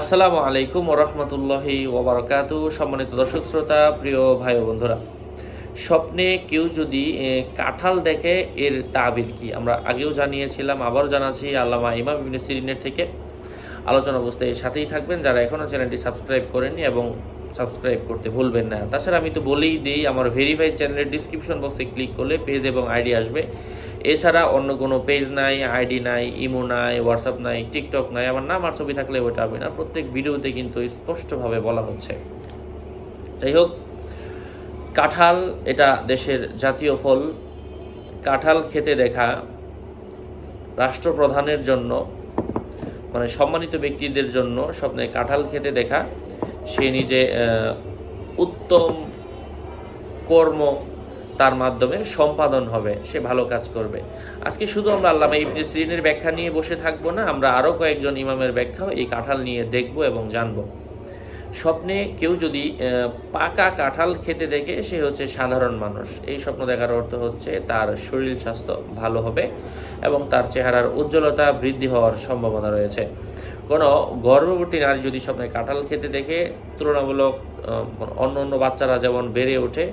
আসসালামু আলাইকুম ওরহমতুল্লাহি ওবরাকাতু সম্মানিত দর্শক শ্রোতা, প্রিয় ভাই বন্ধুরা, স্বপ্নে কেউ যদি কাঁঠাল দেখে, এর তাবির কি? আমরা আগেও জানিয়েছিলাম, আবারও জানাচ্ছি আল্লামা ইমাম ইবনে সিরিনের থেকে। আলোচনা অবস্থায় সাথেই থাকবেন। যারা এখনও চ্যানেলটি সাবস্ক্রাইব করেনি এবং সাবস্ক্রাইব করতে ভুলবেন না। তাছাড়া আমি তো বলেই দিই, আমার ভেরিফাইড চ্যানেলের ডিসক্রিপশন বক্সে ক্লিক করলে পেজ এবং আইডি আসবে। এছাড়া অন্য কোনো পেজ নাই আইডি নাই ইমো নাই হোয়াটসঅ্যাপ নাই টিকটক নাই, আমার নাম আর ছবি থাকলে ওটা হবে না প্রত্যেক ভিডিওতে কিন্তু স্পষ্টভাবে বলা হচ্ছে। যাই হোক, কাঁঠাল এটা দেশের জাতীয় ফল। কাঁঠাল খেতে দেখা রাষ্ট্রপ্রধানের জন্য মানে সম্মানিত ব্যক্তিদের জন্য স্বপ্নে কাঁঠাল খেতে দেখা। সে নিজে উত্তম কর্ম তার মাধ্যমে সম্পাদন হবে, সে ভালো কাজ করবে। আজকে শুধু আমরা আল্লামা ইবনে সিরিনের ব্যাখ্যা নিয়ে বসে থাকব না, আমরা আরও কয়েকজন ইমামের ব্যাখ্যা এই কাঁঠাল নিয়ে দেখব এবং জানব। স্বপ্নে কেউ যদি পাকা কাঁঠাল খেতে দেখে সে হচ্ছে সাধারণ মানুষ। এই স্বপ্ন দেখার অর্থ হচ্ছে তার শরীর স্বাস্থ্য ভালো হবে এবং তার চেহারার উজ্জ্বলতা বৃদ্ধি হওয়ার সম্ভাবনা রয়েছে। কোনো গর্ভবতী নারী যদি স্বপ্নে কাঁঠাল খেতে দেখে, তুলনামূলক অন্য অন্য বাচ্চারা যেমন বেড়ে ওঠে,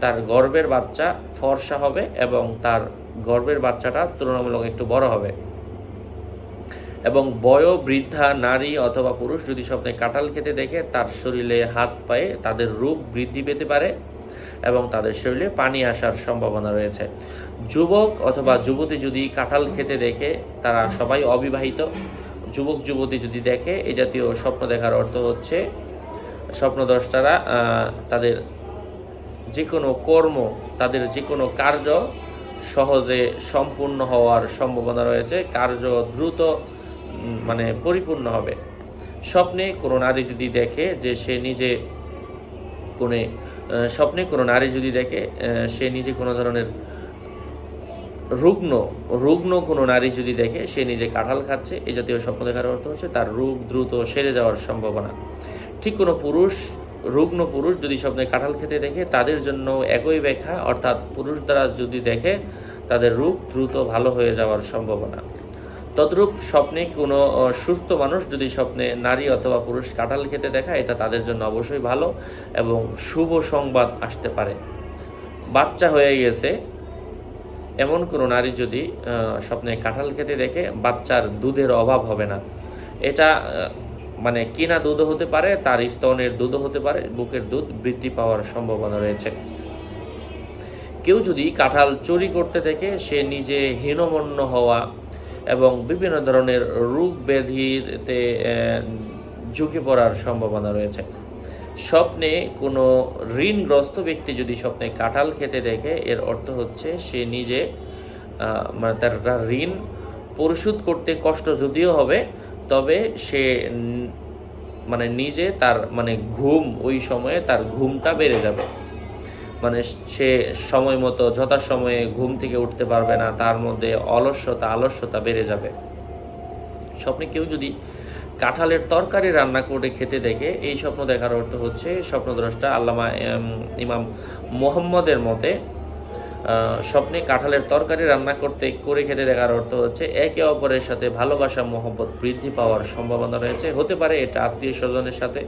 তার গর্ভের বাচ্চা ফর্সা হবে এবং তার গর্ভের বাচ্চাটা তুলনামূলক একটু বড় হবে। এবং বয়, বৃদ্ধা, নারী অথবা পুরুষ যদি স্বপ্নে কাঁঠাল খেতে দেখে, তার শরীরে হাত পায়ে তাদের রূপ বৃদ্ধি পেতে পারে এবং তাদের শরীরে পানি আসার সম্ভাবনা রয়েছে। যুবক অথবা যুবতী যদি কাঁঠাল খেতে দেখে, তারা সবাই অবিবাহিত। যুবক, যুবতী যদি দেখে, এ জাতীয় স্বপ্ন দেখার অর্থ হচ্ছে, স্বপ্নদ্রষ্টারা তাদের যে কোনো কর্ম, তাদের যে কোনো কার্য সহজে সম্পূর্ণ হওয়ার সম্ভাবনা রয়েছে। কার্য দ্রুত মানে পরিপূর্ণ হবে। স্বপ্নে কোনো নারী যদি দেখে যে সে নিজে কোনে স্বপ্নে কোনো নারী যদি দেখে সে নিজে কোনো ধরনের রুগ্ন রুগ্ন কোনো নারী যদি দেখে, সে নিজে কাঁঠাল খাচ্ছে এই জাতীয় স্বপ্ন দেখার অর্থ হচ্ছে তার রোগ দ্রুত সেরে যাওয়ার সম্ভাবনা। ঠিক কোনো পুরুষ, রুগ্ন পুরুষ যদি স্বপ্নে কাঁঠাল খেতে দেখে, তাদের জন্য একই ব্যাখ্যা, অর্থাৎ পুরুষ দ্বারা যদি দেখে, তাদের রোগ দ্রুত ভালো হয়ে যাওয়ার সম্ভাবনা। তদ্রূপ স্বপ্নে কোনো সুস্থ মানুষ যদি স্বপ্নে নারী অথবা পুরুষ কাঁঠাল খেতে দেখা এটা তাদের জন্য অবশ্যই ভালো এবং শুভ সংবাদ আসতে পারে। বাচ্চা হয়ে গেছে, এমন কোনো নারী যদি স্বপ্নে কাঁঠাল খেতে দেখে, বাচ্চার দুধের অভাব হবে না। এটা মানে কিনা দুধও হতে পারে, তার স্তনের দুধও হতে পারে, বুকের দুধ বৃদ্ধি পাওয়ার সম্ভাবনা রয়েছে। কেউ যদি কাঁঠাল চুরি করতে থেকে সে নিজে হীনমন্য হওয়া এবং বিভিন্ন ধরনের রোগ ব্যাধিতে ঝুঁকে পড়ার সম্ভাবনা রয়েছে। স্বপ্নে কোনো ঋণগ্রস্ত ব্যক্তি যদি স্বপ্নে কাঁঠাল খেতে দেখে, এর অর্থ হচ্ছে সে নিজে মানে তার ঋণ পরিশোধ করতে কষ্ট যদিও হবে, তবে সে মানে নিজে তার মানে ঘুম, ওই সময়ে তার ঘুমটা বেড়ে যাবে। মানে সে সময় মতো, যথাসময়ে ঘুম থেকে উঠতে পারবে না, তার মধ্যে অলস্যতা আলস্যতা বেড়ে যাবে। স্বপ্নে কেউ যদি কাঁঠালের তরকারি রান্না করে খেতে দেখে, এই স্বপ্ন দেখার অর্থ হচ্ছে, স্বপ্নদ্রষ্টা আল্লামা ইমাম মোহাম্মদের মতে স্বপ্নে কাঁঠালের তরকারি রান্না করতে, করে খেতে দেখার অর্থ হচ্ছে, একে অপরের সাথে ভালোবাসা, মহব্বত বৃদ্ধি পাওয়ার সম্ভাবনা রয়েছে। হতে পারে এটা আত্মীয় স্বজনের সাথে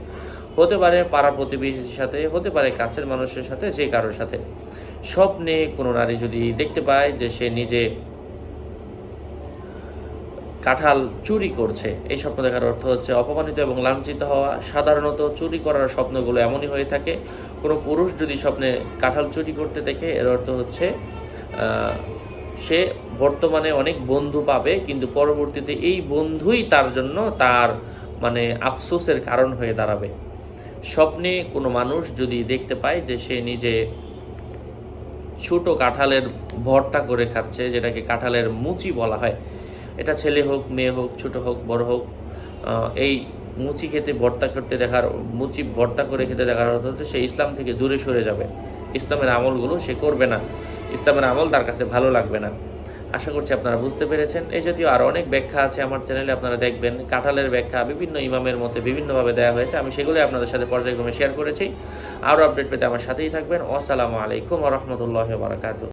হতে পারে পাড়া প্রতিবেশীর সাথে, হতে পারে কাছের মানুষের সাথে, যে কারোর সাথে। স্বপ্নে কোনো নারী যদি দেখতে পায় যে সে নিজে কাঁঠাল চুরি করছে, এই স্বপ্ন দেখার অর্থ হচ্ছে অপমানিত এবং লাঞ্ছিত হওয়া। সাধারণত চুরি করার স্বপ্নগুলো এমনই হয়ে থাকে, কোনো পুরুষ যদি স্বপ্নে কাঁঠাল চুরি করতে দেখে, এর অর্থ হচ্ছে সে বর্তমানে অনেক বন্ধু পাবে, কিন্তু পরবর্তীতে এই বন্ধুই তার জন্য তার মানে আফসোসের কারণ হয়ে দাঁড়াবে। স্বপ্নে কোনো মানুষ যদি দেখতে পায় যে সে নিজে ছোট কাঁঠালের ভর্তা করে খাচ্ছে, যেটাকে কাঁঠালের মুচি বলা হয়, এটা ছেলে হোক, মেয়ে হোক, ছোট হোক, বড় হোক এই মুচি খেতে ভর্তা করতে দেখার, মুচি ভর্তা করে খেতে দেখার অর্থ হচ্ছে সে ইসলাম থেকে দূরে সরে যাবে। ইসলামের আমলগুলো সে করবে না। ইসলামের আমল তার কাছে ভালো লাগবে না। আশা করছি আপনারা বুঝতে পেরেছেন। এই জাতীয় আরও অনেক ব্যাখ্যা আছে আমার চ্যানেলে, আপনারা দেখবেন। কাঁঠালের ব্যাখ্যা, বিভিন্ন ইমামের মতে বিভিন্নভাবে দেওয়া হয়েছে। আমি সেগুলোই আপনাদের সাথে পর্যায়ক্রমে শেয়ার করেছি। আরও আপডেট পেতে আমার সাথেই থাকবেন। আসসালামু আলাইকুম রহমতুল্লাহ বারাকাতু